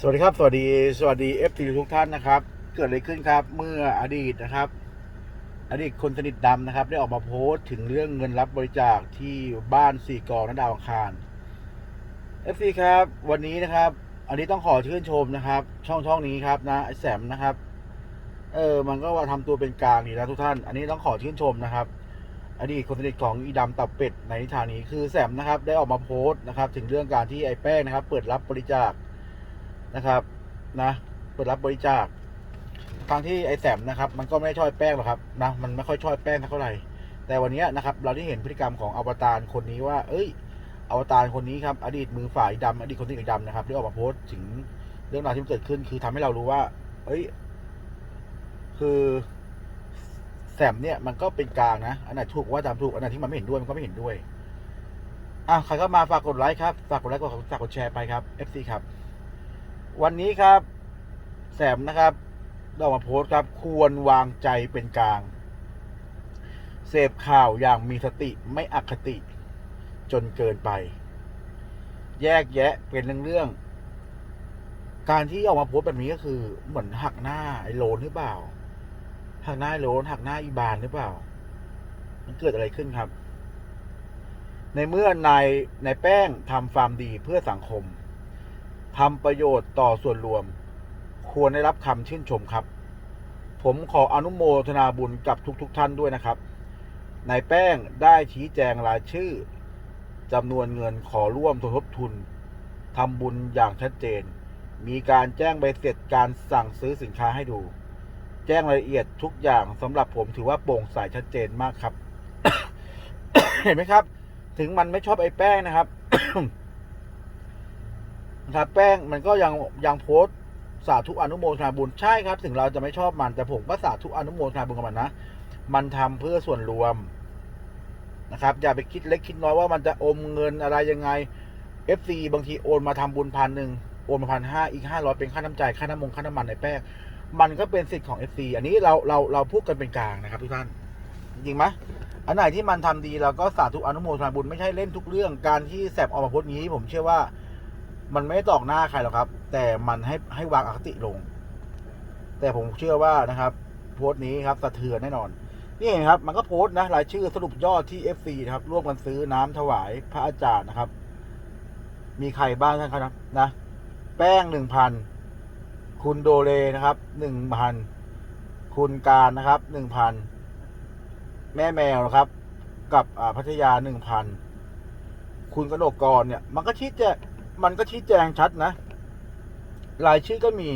สวัสดีครับ สวัสดี สวัสดีเอฟทีทุกท่านนะครับ เกิดอะไรขึ้นครับ เมื่ออดีตนะครับ อดีตคนสนิทดำนะครับ ได้ออกมาโพสต์ถึงเรื่องเงินรับบริจาคที่บ้านสี่กองนดาวอังคารเอฟซีครับ วันนี้นะครับ อันนี้ต้องขอชื่นชมนะครับ ช่องช่องนี้ครับนะไอแสมนะครับ เออ มันก็ว่าทำตัวเป็นกลางดีนะทุกท่าน อันนี้ต้องขอชื่นชมนะครับ อดีตคนสนิทของอีดำตับเป็ดในนิทานนี้คือแสมนะครับ ได้ออกมาโพสต์นะครับ ถึงเรื่องการที่ไอแป้งนะครับ เปิดรับบริจาค นะครับนะเปิดรับบริจาคทางที่ไอแสมนะครับ มันก็ไม่ได้ชอบแป้งหรอกครับนะมันไม่ค่อยชอบแป้งเท่าไหร่แต่วันนี้นะครับ เราได้เห็นพฤติกรรมของอวตารคนนี้ว่า เอ้ย อวตารคนนี้ครับอดีตมือฝ่ายดำอดีตคนที่ดำนะครับได้ออกมาโพสต์ถึงเรื่องราวที่มันเกิดขึ้น คือทำให้เรารู้ว่า เอ้ย คือแสมเนี่ยมันก็เป็นกลางนะ อันไหนถูกว่าตามถูก อันไหนที่มันไม่เห็นด้วยมันก็ไม่เห็นด้วย อะใครก็มาฝากกดไลค์ครับ ฝากกดไลค์กดฝากกดแชร์ไปครับ FC ครับ วันนี้ครับ แสมนะครับได้ออกมาโพสต์ครับ ควรวางใจเป็นกลาง เสพข่าวอย่างมีสติไม่อคติ จนเกินไป แยกแยะเป็นเรื่องๆการที่ออกมาโพสต์แบบนี้ก็คือเหมือนหักหน้าไอ้โลนหรือเปล่าหักหน้าโลนหักหน้าอีบานหรือเปล่า มันเกิดอะไรขึ้นครับ ในเมื่อนายนายแป้งทำฟาร์มดีเพื่อสังคม ทำประโยชน์ต่อส่วนรวม ควรได้รับคำชื่นชมครับ ผมขออนุโมทนาบุญกับทุกๆทท่านด้วยนะครับนายแป้งได้ชี้แจงรายชื่อจำนวนเงินขอร่วมสมทบทุนทำบุญอย่างชัดเจน มีการแจ้งใบเสร็จการสั่งซื้อสินค้าให้ดู แจ้งรายละเอียดทุกอย่างสำหรับผมถือว่าโปร่งใสชัดเจนมากครับ เห็นไหมครับ ถึงมันไม่ชอบไอ้แป้งนะครับ นะครับแป้งมันก็ยังยังโพสต์สาธุอนุโมทนาบุญใช่ครับถึงเราจะไม่ชอบมันแต่ผมก็สาธุอนุโมทนาบุญกับมันนะมันทำเพื่อส่วนรวมนะครับ อย่าไปคิดเล็กคิดน้อยว่ามันจะอมเงินอะไรยังไง FC บางทีโอนมาทำบุญพันหนึ่งโอนมาพันห้าอีกห้าร้อยเป็นค่าน้ำใจค่าน้ำมงค่าน้ำมันในแป้งมันก็เป็นสิทธิ์ของ FC อันนี้เราเราเราพูดกันเป็นกลางนะครับทุกท่านจริงไหมอันไหนที่มันทำดีเราก็สาธุอนุโมทนาบุญไม่ใช่เล่นทุกเรื่องการที่แสบออกมาโพสต์นี้ ผมเชื่อว่า มันไม่ตอกหน้าใครหรอกครับ แต่มันให้ให้วางอคติลง แต่ผมเชื่อว่านะครับ โพสต์นี้ครับสะเทือนแน่นอน นี่เองครับ มันก็โพสต์นะรายชื่อสรุปยอดที่ FC นะครับ ร่วมกันซื้อน้ำถวายพระอาจารย์นะครับ มีใครบ้างท่านครับนะแป้งหนึ่งพันคุณโดเลนะครับหนึ่งพันคุณการนะครับหนึ่งพันแม่แมวนะครับ กับอ่าพัทยาหนึ่งพันคุณกนกกรเนี่ย มันก็ชี้แจง มันก็ชี้แจงชัดนะรายชื่อก็มี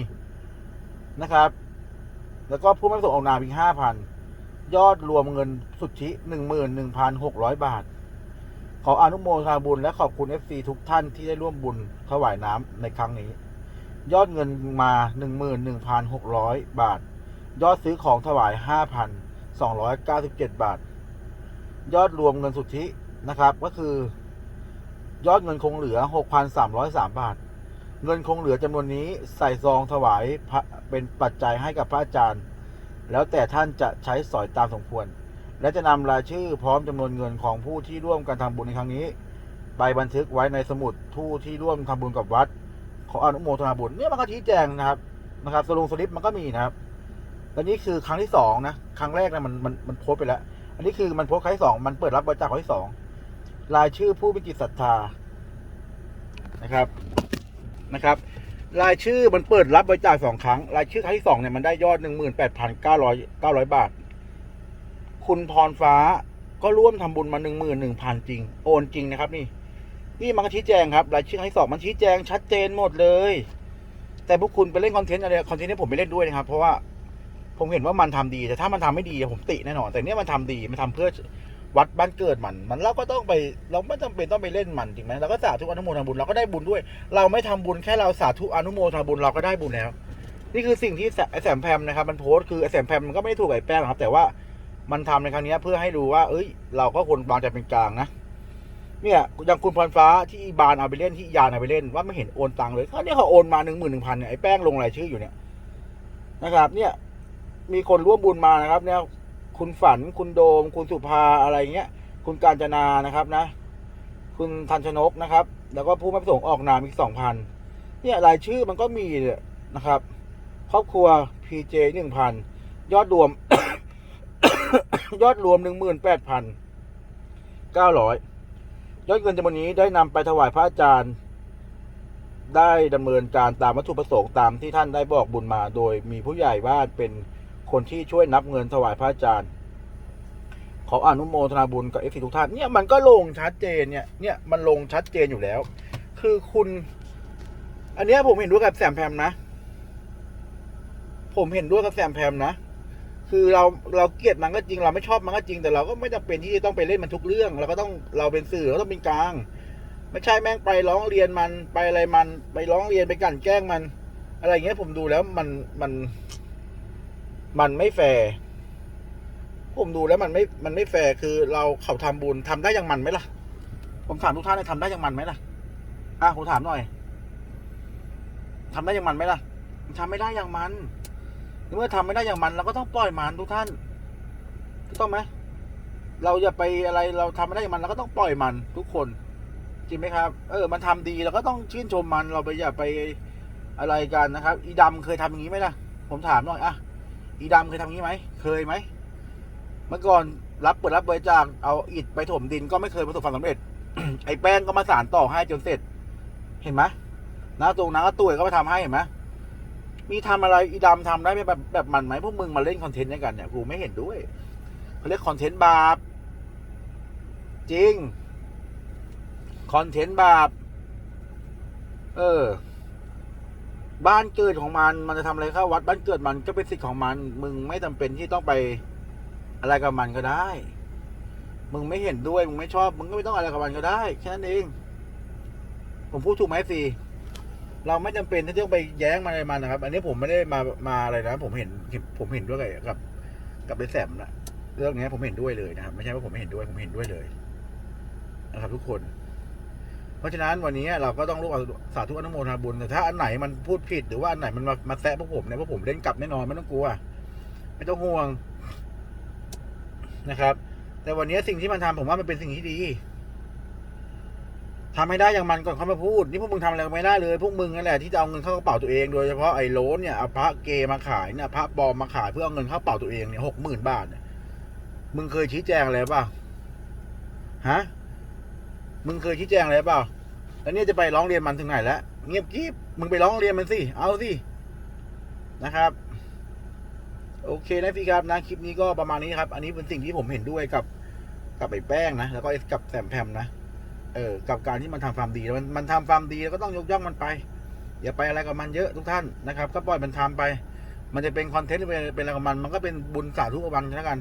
นะครับ แล้วก็ผู้ไม่ประสงค์ออกนามอีกห้าพันยอดรวมเงินสุทธิหนึ่งหมื่นหนึ่งพันหกร้อยบาท ขออนุโมทนาบุญและขอบคุณ FC ทุกท่านที่ได้ร่วมบุญถวายน้ำในครั้งนี้ ยอดเงินมาหนึ่งหมื่นหนึ่งพันหกร้อยบาท ยอดซื้อของถวายห้าพันสองร้อยเก้าสิบเจ็ดบาท ยอดรวมเงินสุทธินะครับ ก็คือ ยอดเงินคงเหลือหกพันสามร้อยสามบาท เงินคงเหลือจำนวนนี้ใส่ซองถวายเป็นปัจจัยให้กับพระอาจารย์ แล้วแต่ท่านจะใช้สอยตามสมควร และจะนำรายชื่อพร้อมจำนวนเงินของผู้ที่ร่วมกันทำบุญในครั้งนี้ ไปบันทึกไว้ในสมุดผู้ที่ร่วมทำบุญกับวัด ขออนุโมทนาบุญเนี่ยมันก็ชี้แจงนะครับนะครับสรุงสลิปมันก็มีนะครับและนี่คือครั้งที่สองนะ ครั้งแรกนะมันมันมันโพสไปแล้ว อันนี้คือมันโพสครั้งที่สองมันเปิดรับบริจาคครั้งที่สอง รายชื่อผู้มีจิตศรัทธานะครับนะครับ รายชื่อมันเปิดรับบริจาคสองครั้ง รายชื่อครั้งที่สองเนี่ยมันได้ยอดหนึ่งหมื่นแปดพันเก้าร้อยเก้าร้อยบาท คุณพรฟ้าก็ร่วมทำบุญมาหนึ่งหมื่นหนึ่งพันจริง โอนจริงนะครับนี่ นี่มันก็ชี้แจงครับ รายชื่อครั้งที่สองมันชี้แจงชัดเจนหมดเลย แต่พวกคุณไปเล่นคอนเทนต์อะไรคอนเทนต์นี้ผมไม่เล่นด้วยนะครับ เพราะว่าผมเห็นว่ามันทำดี แต่ถ้ามันทำไม่ดีผมติแน่นอน แต่เนี้ยมันทำดี มันทำเพื่อ วัดบ้านเกิดมัน มันเราก็ต้องไป เราไม่จำเป็นต้องไปเล่นมันจริงไหมเราก็สาธุอนุโมทนาบุญเราก็ได้บุญด้วย เราไม่ทำบุญแค่เราสาธุอนุโมทนาบุญเราก็ได้บุญแล้ว นี่คือสิ่งที่ไอ้แสมแพมนะครับ มันโพสต์คือไอ้แสมแพมมันก็ไม่ได้ถูกไอ้แป้งหรอกครับ แต่ว่ามันทำในครั้งนี้เพื่อให้ดูว่า เอ้ย เราก็ควรวางใจเป็นกลางนะเนี่ยอย่างคุณพรฟ้าที่บานเอาไปเล่นที่ยานเอาไปเล่นว่าไม่เห็นโอนตังค์เลยเขาเนี่ยเขาโอนมาหนึ่งหมื่นหนึ่งพันเนี่ยไอ้แป้งลงรายชื่ออยู่เนี่ยนะครับ เนี่ย มีคนร่วมบุญมานะครับ เนี่ย คุณฝันคุณโดม คุณสุภาอะไรเงี้ย คุณการจนานะครับนะ คุณทันชนกนะครับ แล้วก็ผู้ไม่ประสงค์ออกนามอีกสองพันเนี่ยรายชื่อมันก็มีเนี่ยนะครับ ครอบครัว PJ หนึ่งพันยอดรวม ยอดรวมหนึ่งหมื่นแปดพันเก้าร้อยยอดเงินจำนวนนี้ได้นำไปถวายพระอาจารย์ ได้ดำเนินการตามวัตถุประสงค์ตามที่ท่านได้บอกบุญมา โดยมีผู้ใหญ่บ้านเป็น คนที่ช่วยนับเงินถวายพระอาจารย์ ขออนุโมทนาบุญกับเอฟซีทุกท่านเนี่ยมันก็ลงชัดเจนเนี่ยเนี่ยมันลงชัดเจนอยู่แล้ว คือคุณ อันนี้ผมเห็นด้วยกับแซมแพมนะ ผมเห็นด้วยกับแซมแพมนะคือเราเราเกลียดมันก็จริงเราไม่ชอบมันก็จริงแต่เราก็ไม่จำเป็นที่จะต้องไปเล่นมันทุกเรื่องเราก็ต้องเราเป็นสื่อเราต้องเป็นกลาง ไม่ใช่แม่งไปร้องเรียนมันไปอะไรมัน ไปร้องเรียนไปกั่นแกล้งมัน อะไรเงี้ยผมดูแล้วมันมัน มันไม่แฟร์ผมดูแล้วมันไม่ มันไม่แฟร์คือเราเขาทำบุญทำได้อย่างมันไหมล่ะ ผมถามทุกท่านเลยทำได้อย่างมันไหมล่ะ อะผมถามหน่อยทำได้อย่างมันไหมล่ะมันทำไม่ได้อย่างมัน เมื่อทำไม่ได้อย่างมันเราก็ต้องปล่อยมันทุกท่านถูกต้องไหมเราอย่าไปอะไรเราทำไม่ได้อย่างมันเราก็ต้องปล่อยมันทุกคนจริงไหมครับ เออ มันทำดีเราก็ต้องชื่นชมมันเราไปอย่าไปอะไรกันนะครับ อีดำเคยทำอย่างนี้ไหมล่ะ ผมถามหน่อยอะ อีดำเคยทำอย่างนี้ไหม เคยไหม เมื่อก่อนรับเปิดรับบริจาคเอาอิฐไปถมดินก็ไม่เคยประสบความสำเร็จ ไอ้แป้งก็มาสานต่อให้จนเสร็จ เห็นไหมน้าตรงน้าก็ตุ้ยก็มาทำให้เห็นไหมมีทำอะไรอีดำทำได้ไหมแบบแบบมันไหมพวกมึงมาเล่นคอนเทนต์ด้วยกันเนี่ยกูไม่เห็นด้วยเขาเรียกคอนเทนต์บาปจริงคอนเทนต์บาปเออ บ้านเกิดของมันมันจะทำอะไรเข้าวัดบ้านเกิดมันก็เป็นสิทธิ์ของมัน มึงไม่จำเป็นที่ต้องไปอะไรกับมันก็ได้ มึงไม่เห็นด้วยมึงไม่ชอบ มึงก็ไม่ต้องอะไรกับมันก็ได้แค่นั้นเอง ผมพูดถูกไหมสิเราไม่จำเป็นที่ต้องไปแย้งมันอะไรมันนะครับ อันนี้ผมไม่ได้มามาอะไรนะผมเห็นผมเห็นด้วยกับ กับไอ้แสมนะเรื่องนี้ผมเห็นด้วยเลยนะครับ ไม่ใช่ว่าผมไม่เห็นด้วยผมเห็นด้วยเลยนะครับ ทุกคน เพราะฉะนั้นวันนี้เราก็ต้องร่วมสาธุอนุโมทนาบุญแต่ถ้าอันไหนมันพูดผิดหรือว่าอันไหนมันมามาแซะพวกผมเนี่ยพวกผมเล่นกลับแน่นอนไม่ต้องกลัวไม่ต้องห่วงนะครับ แต่วันนี้สิ่งที่มันทำผมว่ามันเป็นสิ่งที่ดีทำให้ได้อย่างมันก่อนเขามาพูด นี่พวกมึงทำอะไรไม่ได้เลยพวกมึงนั่นแหละที่จะเอาเงินเข้ากระเป๋าตัวเองโดยเฉพาะไอ้โลนเนี่ยเอาพระเกมาขายเนี่ยพระปอมมาขายเพื่อเอาเงินเข้ากระเป๋าตัวเองเนี่ยหกหมื่นบาทเนี่ยมึงเคยชี้แจงอะไรเปล่าฮะ มึงเคยชี้แจงอะไรเปล่าแล้วเนี่ยจะไปร้องเรียนมันถึงไหนแล้วเงียบกิบมึงไปร้องเรียนมันสิ เอาสินะครับ โอเคนะพี่ครับนะคลิปนี้ก็ประมาณนี้ครับ อันนี้เป็นสิ่งที่ผมเห็นด้วยกับ กับไอ้แป้งนะแล้วก็กับแซมแพมนะเออกับการที่มันทำความดีมันมันทำความดีแล้วก็ต้องยกย่องมันไป อย่าไปอะไรกับมันเยอะทุกท่านนะครับ ก็ปล่อยมันทำไป มันจะเป็นคอนเทนต์เป็นอะไรกับมัน มันก็เป็นบุญสาธุกับมันแล้วกัน